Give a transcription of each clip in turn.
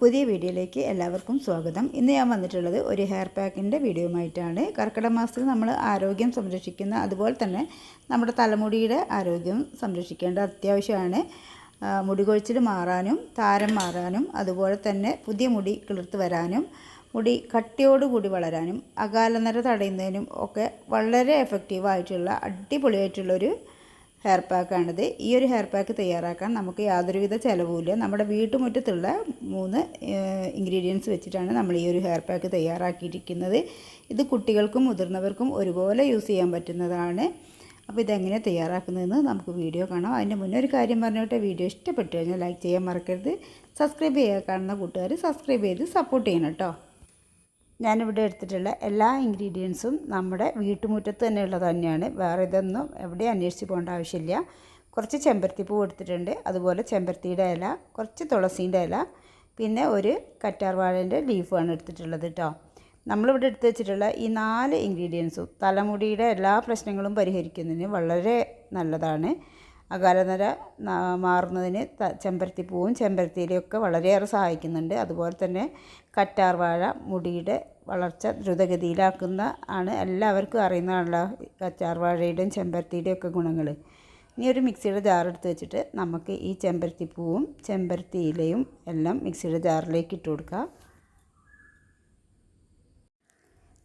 പുതിയ വീഡിയോയിലേക്ക് എല്ലാവർക്കും സ്വാഗതം. ഇന്ന് ഞാൻ വന്നിട്ടുള്ളത് ഒരു ഹെയർ പാക്കിന്റെ വീഡിയോയുമായിട്ടാണ്. കർക്കിടക മാസത്തിൽ നമ്മൾ ആരോഗ്യം സംരക്ഷിക്കുന്ന അതുപോലെ തന്നെ നമ്മുടെ തലമുടിയുടെ ആരോഗ്യം സംരക്ഷിക്കേണ്ട അത്യാവശ്യമാണ്. മുടി കൊഴിച്ചിൽ മാറാനും താരം മാറാനും അതുപോലെ തന്നെ പുതിയ മുടി കിളിർത്ത് വരാനും മുടി കട്ടിയോടുകൂടി വളരാനും അകാലനര തടയുന്നതിനും ഒക്കെ വളരെ എഫക്റ്റീവായിട്ടുള്ള അടിപൊളിയായിട്ടുള്ളൊരു ഹെയർ പാക്കാണിത് ഈ ഒരു ഹെയർ പാക്ക് തയ്യാറാക്കാൻ നമുക്ക് യാതൊരുവിധ ചിലവുമില്ല. നമ്മുടെ വീട്ടുമുറ്റത്തുള്ള മൂന്ന് ഇൻഗ്രീഡിയൻസ് വെച്ചിട്ടാണ് നമ്മൾ ഈ ഒരു ഹെയർ പാക്ക് തയ്യാറാക്കിയിരിക്കുന്നത്. ഇത് കുട്ടികൾക്കും മുതിർന്നവർക്കും ഒരുപോലെ യൂസ് ചെയ്യാൻ പറ്റുന്നതാണ്. അപ്പോൾ ഇതെങ്ങനെ തയ്യാറാക്കുന്നതെന്ന് നമുക്ക് വീഡിയോ കാണാം. അതിന്റെ മുന്നേ ഒരു കാര്യം പറഞ്ഞോട്ടെ. വീഡിയോ ഇഷ്ടപ്പെട്ടു കഴിഞ്ഞാൽ ലൈക്ക് ചെയ്യാൻ മറക്കരുത്. സബ്സ്ക്രൈബ് ചെയ്യാൻ കാണുന്ന കൂട്ടുകാർ സബ്സ്ക്രൈബ് ചെയ്ത് സപ്പോർട്ട് ചെയ്യണം കേട്ടോ. ഞാനിവിടെ എടുത്തിട്ടുള്ള എല്ലാ ഇൻഗ്രീഡിയൻസും നമ്മുടെ വീട്ടുമുറ്റത്ത് തന്നെ ഉള്ളത് തന്നെയാണ്. വേറെ ഇതൊന്നും എവിടെ അന്വേഷിച്ച് പോകേണ്ട ആവശ്യമില്ല. കുറച്ച് ചെമ്പരത്തിപ്പൂ എടുത്തിട്ടുണ്ട്. അതുപോലെ ചെമ്പരത്തിയുടെ ഇല കുറച്ച് തുളസീന്റെ ഇല പിന്നെ ഒരു കറ്റാർവാഴന്റെ ലീഫാണ് എടുത്തിട്ടുള്ളത് കേട്ടോ നമ്മളിവിടെ എടുത്ത് വെച്ചിട്ടുള്ള ഈ നാല് ഇൻഗ്രീഡിയൻസും തലമുടിയുടെ എല്ലാ പ്രശ്നങ്ങളും പരിഹരിക്കുന്നതിന് വളരെ നല്ലതാണ്. അകാലനര മാറുന്നതിന് ചെമ്പരത്തിപ്പൂവും ചെമ്പരത്തിയിലൊക്കെ വളരെയേറെ സഹായിക്കുന്നുണ്ട്. അതുപോലെ തന്നെ കറ്റാർവാഴ മുടിയുടെ വളർച്ച ദ്രുതഗതിയിലാക്കുന്ന ആണ് എല്ലാവർക്കും അറിയുന്നതാണല്ലോ കറ്റാർവാഴയുടെയും ചെമ്പരത്തിയുടെയും ഒക്കെ ഗുണങ്ങൾ. ഇനി ഒരു മിക്സിയുടെ ജാർ എടുത്ത് വെച്ചിട്ട് നമുക്ക് ഈ ചെമ്പരത്തിപ്പൂവും ചെമ്പരത്തി ഇലയും എല്ലാം മിക്സിയുടെ ജാറിലേക്ക് ഇട്ട് കൊടുക്കുക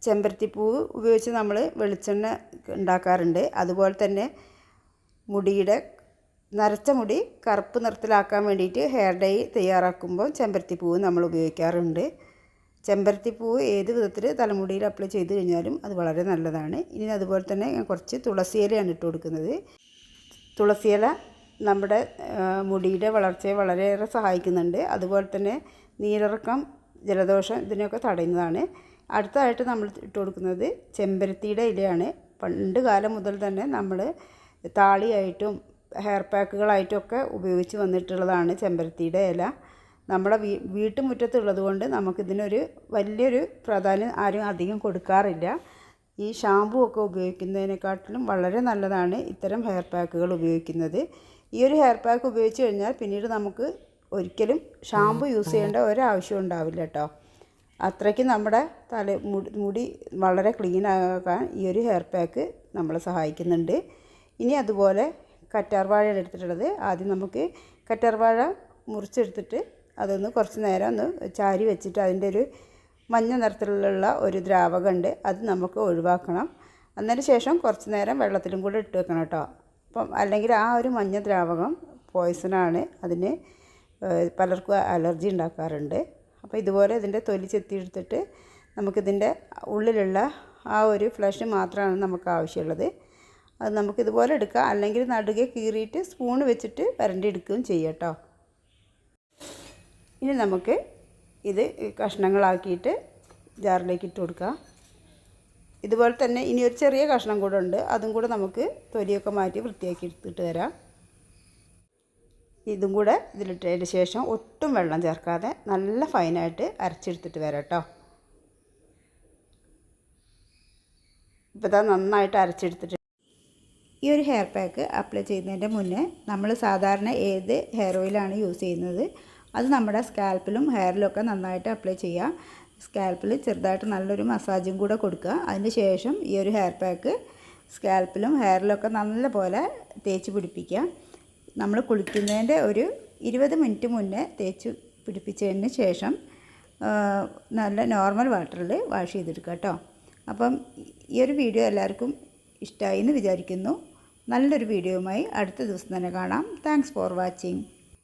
ചെമ്പരത്തിപ്പൂവ് ഉപയോഗിച്ച് നമ്മൾ വെളിച്ചെണ്ണ ഉണ്ടാക്കാറുണ്ട്. അതുപോലെ തന്നെ മുടിയുടെ നരച്ച മുടി കറുപ്പ് നിറത്തിലാക്കാൻ വേണ്ടിയിട്ട് ഹെയർ ഡൈ തയ്യാറാക്കുമ്പോൾ ചെമ്പരത്തിപ്പൂവ് നമ്മൾ ഉപയോഗിക്കാറുണ്ട്. ചെമ്പരത്തിപ്പൂവ് ഏത് വിധത്തിൽ തലമുടിയിൽ അപ്ലൈ ചെയ്ത് കഴിഞ്ഞാലും അത് വളരെ നല്ലതാണ്. ഇനി അതുപോലെ തന്നെ ഞാൻ കുറച്ച് തുളസിയിലയാണ് ഇട്ട് കൊടുക്കുന്നത്. തുളസിയില നമ്മുടെ മുടിയുടെ വളർച്ചയെ വളരെയേറെ സഹായിക്കുന്നുണ്ട്. അതുപോലെ തന്നെ നീരിറക്കം ജലദോഷം ഇതിനെയൊക്കെ തടയുന്നതാണ്. അടുത്തതായിട്ട് നമ്മൾ ഇട്ട് കൊടുക്കുന്നത് ചെമ്പരത്തിയുടെ ഇലയാണ്. പണ്ട് കാലം മുതൽ തന്നെ നമ്മൾ താളിയായിട്ടും ഹെയർ പാക്കുകളായിട്ടൊക്കെ ഉപയോഗിച്ച് വന്നിട്ടുള്ളതാണ് ചെമ്പരത്തിയുടെ ഇല. നമ്മുടെ വീ വീട്ടുമുറ്റത്തുള്ളത് കൊണ്ട് നമുക്കിതിനൊരു വലിയൊരു പ്രാധാന്യം ആരും അധികം കൊടുക്കാറില്ല. ഈ ഷാമ്പു ഒക്കെ ഉപയോഗിക്കുന്നതിനെക്കാട്ടിലും വളരെ നല്ലതാണ് ഇത്തരം ഹെയർ പാക്കുകൾ ഉപയോഗിക്കുന്നത്. ഈ ഒരു ഹെയർ പാക്ക് ഉപയോഗിച്ച് കഴിഞ്ഞാൽ പിന്നീട് നമുക്ക് ഒരിക്കലും ഷാമ്പു യൂസ് ചെയ്യേണ്ട ഒരാവശ്യം ഉണ്ടാവില്ല കേട്ടോ അത്രയ്ക്ക് നമ്മുടെ തല മുടി മുടി വളരെ ക്ലീൻ ആക്കാൻ ഈ ഒരു ഹെയർ പാക്ക് നമ്മളെ സഹായിക്കുന്നുണ്ട്. ഇനി അതുപോലെ കറ്റാർവാഴയാണ് എടുത്തിട്ടുള്ളത്. ആദ്യം നമുക്ക് കറ്റാർവാഴ മുറിച്ചെടുത്തിട്ട് അതൊന്ന് കുറച്ച് നേരം ഒന്ന് ചാരി വെച്ചിട്ട് അതിന്റെ ഒരു മഞ്ഞ നിറത്തിലുള്ള ഒരു ദ്രാവകമുണ്ട് അത് നമുക്ക് ഒഴിവാക്കണം. അതിന് ശേഷം കുറച്ച് നേരം വെള്ളത്തിലും കൂടെ ഇട്ട് വെക്കണം കേട്ടോ. അപ്പം അല്ലെങ്കിൽ ആ ഒരു മഞ്ഞ ദ്രാവകം പോയ്സണാണ് അതിന് പലർക്കും അലർജി ഉണ്ടാക്കാറുണ്ട്. അപ്പോൾ ഇതുപോലെ ഇതിന്റെ തൊലി ചെത്തി ചെത്തിയെടുത്തിട്ട് നമുക്കിതിന്റെ ഉള്ളിലുള്ള ആ ഒരു ഫ്ലഷ് മാത്രമാണ് നമുക്ക് ആവശ്യമുള്ളത്. അത് നമുക്ക് ഇതുപോലെ എടുക്കാം. അല്ലെങ്കിൽ നടുകെ കീറിയിട്ട് സ്പൂൺ വെച്ചിട്ട് വരണ്ടി എടുക്കുകയും ചെയ്യാം കേട്ടോ ഇനി നമുക്ക് ഇത് കഷ്ണങ്ങളാക്കിയിട്ട് ജാറിലേക്ക് ഇട്ട് കൊടുക്കാം. ഇതുപോലെ തന്നെ ഇനി ഒരു ചെറിയ കഷ്ണം കൂടെ ഉണ്ട്. അതും കൂടെ നമുക്ക് തൊലിയൊക്കെ മാറ്റി വൃത്തിയാക്കി എടുത്തിട്ട് വരാം. ഇതും കൂടെ ഇതിലിട്ടതിന് ശേഷം ഒട്ടും വെള്ളം ചേർക്കാതെ നല്ല ഫൈനായിട്ട് അരച്ചെടുത്തിട്ട് വരാം കേട്ടോ ഇപ്പോൾ നന്നായിട്ട് അരച്ചെടുത്തിട്ട് ഈ ഒരു ഹെയർ പാക്ക് അപ്ലൈ ചെയ്യുന്നതിന്റെ മുന്നേ നമ്മൾ സാധാരണ ഏത് ഹെയർ ഓയിലാണ് യൂസ് ചെയ്യുന്നത്? അത് നമ്മുടെ സ്കാൽപ്പിലും ഹെയറിലും ഒക്കെ നന്നായിട്ട് അപ്ലൈ ചെയ്യുക. സ്കാൽപ്പിൽ ചെറുതായിട്ട് നല്ലൊരു മസാജും കൂടെ കൊടുക്കുക. അതിന് ശേഷം ഈ ഒരു ഹെയർ പാക്ക് സ്കാൽപ്പിലും ഹെയറിലൊക്കെ നല്ലപോലെ തേച്ച് പിടിപ്പിക്കുക. നമ്മൾ കുളിക്കുന്നതിന്റെ ഒരു ഇരുപത് മിനിറ്റ് മുന്നേ തേച്ച് പിടിപ്പിച്ചതിന് ശേഷം നല്ല നോർമൽ വാട്ടറിൽ വാഷ് ചെയ്തെടുക്കുക കേട്ടോ. അപ്പം ഈ ഒരു വീഡിയോ എല്ലാവർക്കും ഇഷ്ടമായി എന്ന് വിചാരിക്കുന്നു. നല്ലൊരു വീഡിയോയുമായി അടുത്ത ദിവസം തന്നെ കാണാം. Thanks for watching